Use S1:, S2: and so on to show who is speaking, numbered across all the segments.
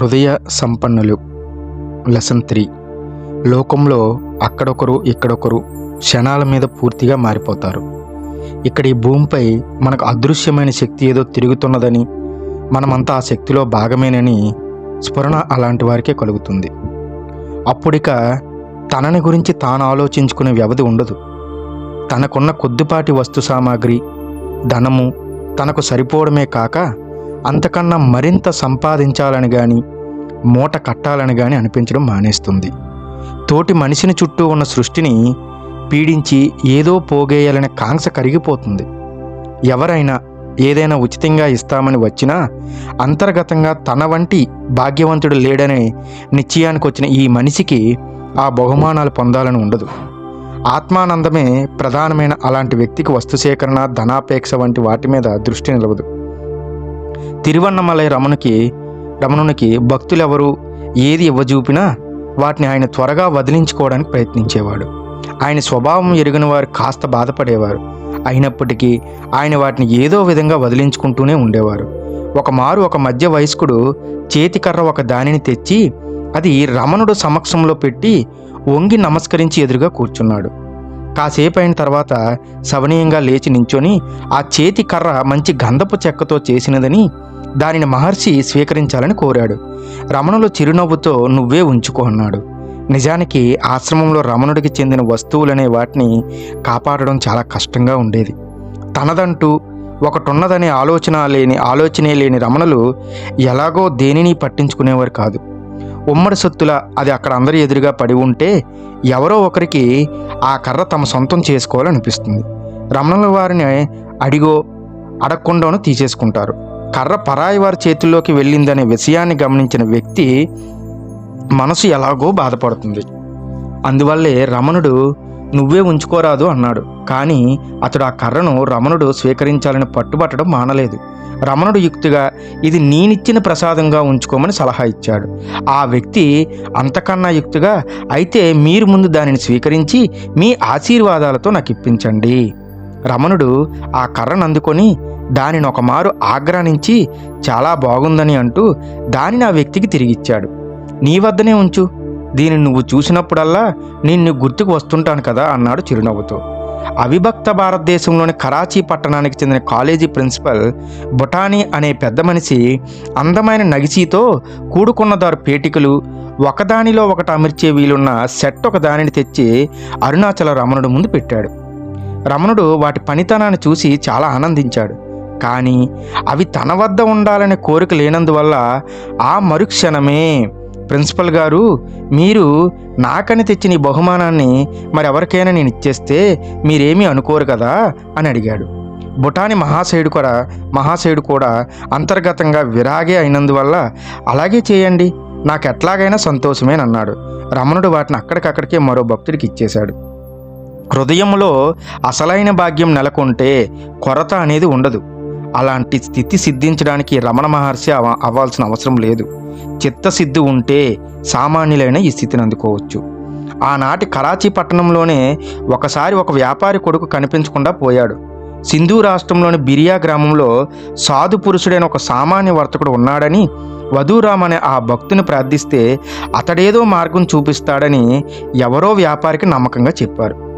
S1: హృదయ సంపన్నులు. Lesson three. లోకంలో అక్కడొకరు ఇక్కడొకరు క్షణాల మీద పూర్తిగా మారిపోతారు. ఇక్కడ ఈ భూమిపై మనకు అదృశ్యమైన శక్తి ఏదో తిరుగుతున్నదని మనమంతా ఆ శక్తిలో భాగమేనని స్ఫురణ అలాంటి వారికే కలుగుతుంది. అప్పుడిక తనని గురించి తాను ఆలోచించుకునే వ్యవధి ఉండదు. తనకున్న కొద్దిపాటి వస్తు సామాగ్రి ధనము తనకు సరిపోవడమే కాక అంతకన్నా మరింత సంపాదించాలని కానీ మూట కట్టాలని కానీ అనిపించడం మానేస్తుంది. తోటి మనిషిని చుట్టూ ఉన్న సృష్టిని పీడించి ఏదో పోగేయాలనే కాంక్ష కరిగిపోతుంది. ఎవరైనా ఏదైనా ఉచితంగా ఇస్తామని వచ్చినా అంతర్గతంగా తన వంటి భాగ్యవంతుడు లేడనే నిశ్చయానికి వచ్చిన ఈ మనిషికి ఆ బహుమానాలు పొందాలని ఉండదు. ఆత్మానందమే ప్రధానమైన అలాంటి వ్యక్తికి వస్తు సేకరణ ధనాపేక్ష వంటి వాటి మీద దృష్టి నిలవదు. తిరువన్నమలై రమణుకి రమణునికి భక్తులెవరు? ఏది ఇవ్వజూపినా వాటిని ఆయన త్వరగా వదిలించుకోవడానికి ప్రయత్నించేవాడు. ఆయన స్వభావం ఎరిగిన వారు కాస్త బాధపడేవారు. అయినప్పటికీ ఆయన వాటిని ఏదో విధంగా వదిలించుకుంటూనే ఉండేవారు. ఒక మారు ఒక మధ్య వయస్కుడు చేతికర్ర ఒక దానిని తెచ్చి అది రమణుడు సమక్షంలో పెట్టి వంగి నమస్కరించి ఎదురుగా కూర్చున్నాడు. కాసేపు అయిన తర్వాత సవనీయంగా లేచి నించొని ఆ చేతి కర్ర మంచి గంధపు చెక్కతో చేసినదని దానిని మహర్షి స్వీకరించాలని కోరాడు. రమణులు చిరునవ్వుతో నువ్వే ఉంచుకో అన్నాడు. నిజానికి ఆశ్రమంలో రమణుడికి చెందిన వస్తువులనే వాటిని కాపాడడం చాలా కష్టంగా ఉండేది. తనదంటూ ఒకటున్నదనే ఆలోచన లేని ఆలోచనే లేని రమణులు ఎలాగో దేనిని పట్టించుకునేవారు కాదు. ఉమ్మడి సొత్తుల అది అక్కడ అందరి ఎదురుగా పడి ఉంటే ఎవరో ఒకరికి ఆ కర్ర తమ సొంతం చేసుకోవాలనిపిస్తుంది. రమణుల వారిని అడిగో అడగకుండాను తీసేసుకుంటారు. కర్ర పరాయి వారి చేతుల్లోకి వెళ్ళిందనే విషయాన్ని గమనించిన వ్యక్తి మనసు ఎలాగో బాధపడుతుంది. అందువల్లే రమణుడు నువ్వే ఉంచుకోరాదు అన్నాడు. కానీ అతడు ఆ కర్రను రమణుడు స్వీకరించాలని పట్టుబట్టడం మానలేదు. రమణుడు యుక్తిగా ఇది నేనిచ్చిన ప్రసాదంగా ఉంచుకోమని సలహా ఇచ్చాడు. ఆ వ్యక్తి అంతకన్నా యుక్తిగా అయితే మీరు ముందు దానిని స్వీకరించి మీ ఆశీర్వాదాలతో నాకు ఇప్పించండి. రమణుడు ఆ కర్రను అందుకొని దానిని ఒకమారు ఆగ్రానించి చాలా బాగుందని అంటూ దానిని ఆ వ్యక్తికి తిరిగిచ్చాడు నీ వద్దనే ఉంచు. దీనిని నువ్వు చూసినప్పుడల్లా నేను గుర్తుకు వస్తుంటాను కదా అన్నాడు చిరునవ్వుతో. అవిభక్త భారతదేశంలోని కరాచీ పట్టణానికి చెందిన కాలేజీ ప్రిన్సిపల్ బొటానీ అనే పెద్ద మనిషి అందమైన నగిసీతో కూడుకున్నదారు పేటికలు ఒకదానిలో ఒకటి అమర్చే వీలున్న సెట్ ఒక దానిని తెచ్చి అరుణాచల రమణుడు ముందు పెట్టాడు. రమణుడు వాటి పనితనాన్ని చూసి చాలా ఆనందించాడు. కానీ అవి తన వద్ద ఉండాలనే కోరిక లేనందువల్ల ఆ మరుక్షణమే ప్రిన్సిపల్ గారు మీరు నాకని తెచ్చిన ఈ బహుమానాన్ని మరెవరికైనా నేను ఇచ్చేస్తే మీరేమీ అనుకోరు కదా? అని అడిగాడు. బుటాని మహాశయుడు కూడా మహాశయుడు కూడా అంతర్గతంగా విరాగే అయినందువల్ల అలాగే చేయండి నాకు ఎట్లాగైనా సంతోషమేనన్నాడు రమణుడు వాటిని అక్కడికక్కడికే మరో భక్తుడికి ఇచ్చేశాడు. హృదయంలో అసలైన భాగ్యం నెలకొంటే కొరత అనేది ఉండదు. అలాంటి స్థితి సిద్ధించడానికి రమణ మహర్షి అవ అవ్వాల్సిన అవసరం లేదు. చిత్తశుద్ధి ఉంటే సామాన్యులైన ఈ స్థితిని అందుకోవచ్చు. ఆనాటి కరాచీ పట్టణంలోనే ఒకసారి ఒక వ్యాపారి కొడుకు కనిపించకుండా పోయాడు. సింధు రాష్ట్రంలోని బిరియా గ్రామంలో సాధు పురుషుడైన ఒక సామాన్య వర్తకుడు ఉన్నాడని వధూరామ్ అనే ఆ భక్తుని ప్రార్థిస్తే అతడేదో మార్గం చూపిస్తాడని ఎవరో వ్యాపారికి నమ్మకంగా చెప్పారు.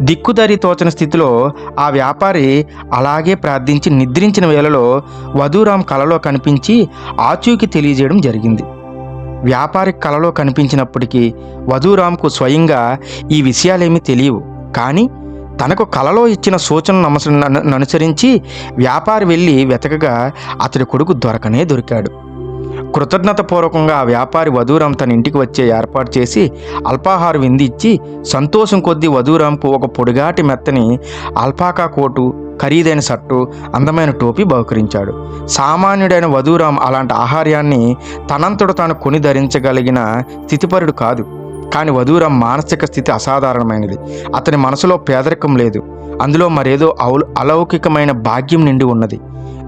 S1: దిక్కుదరి తోచని స్థితిలో ఆ వ్యాపారి అలాగే ప్రార్థించి నిద్రించిన వేళలో వధూరాం కలలో కనిపించి ఆచూకి తెలియజేయడం జరిగింది. వ్యాపారి కలలో కనిపించినప్పటికీ వధూరాంకు స్వయంగా ఈ విషయాలేమీ తెలియవు. కానీ తనకు కలలో ఇచ్చిన సూచనను నమస అనుసరించి వ్యాపారి వెళ్ళి వెతకగా అతడి కొడుకు దొరకనే దొరికాడు. కృతజ్ఞతపూర్వకంగా ఆ వ్యాపారి వధూరాం తన ఇంటికి వచ్చే ఏర్పాటు చేసి అల్పాహారం వింది ఇచ్చి సంతోషం కొద్దీ వధూరాంకు ఒక పొడిగాటి మెత్తని అల్పాకా కోటు ఖరీదైన సట్టు అందమైన టోపీ బహుకరించాడు. సామాన్యుడైన వధూరాం అలాంటి ఆహార్యాన్ని తనంతడు తాను కొని ధరించగలిగిన స్థితిపరుడు కాదు. కానీ వధూరం మానసిక స్థితి అసాధారణమైనది. అతని మనసులో పేదరికం లేదు. అందులో మరేదో అలౌకికమైన భాగ్యం నిండి ఉన్నది.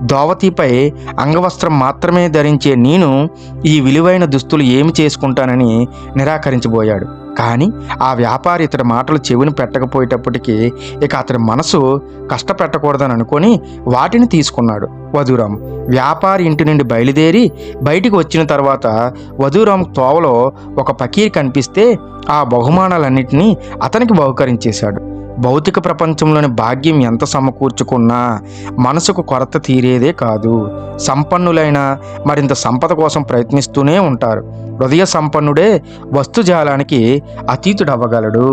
S1: దోవతిపై అంగవస్త్రం మాత్రమే ధరించే నేను ఈ విలువైన దుస్తులు ఏమి చేసుకుంటానని నిరాకరించబోయాడు. కానీ ఆ వ్యాపారి ఇతడి మాటలు చెవిని పెట్టకపోయేటప్పటికీ ఇక అతడి మనసు కష్టపెట్టకూడదని అనుకొని వాటిని తీసుకున్నాడు వధురాం వ్యాపారి ఇంటి నుండి బయలుదేరి బయటికి వచ్చిన తర్వాత వధురాం తోవలో ఒక పకీర్ కనిపిస్తే ఆ బహుమానాలన్నింటినీ అతనికి బహుకరించేశాడు. భౌతిక ప్రపంచంలోని భాగ్యం ఎంత సమకూర్చుకున్నా మనసుకు కొరత తీరేదే కాదు. సంపన్నులైన మరింత సంపద కోసం ప్రయత్నిస్తూనే ఉంటారు. హృదయ సంపన్నుడే వస్తుజాలానికి అతీతుడవ్వగలడు.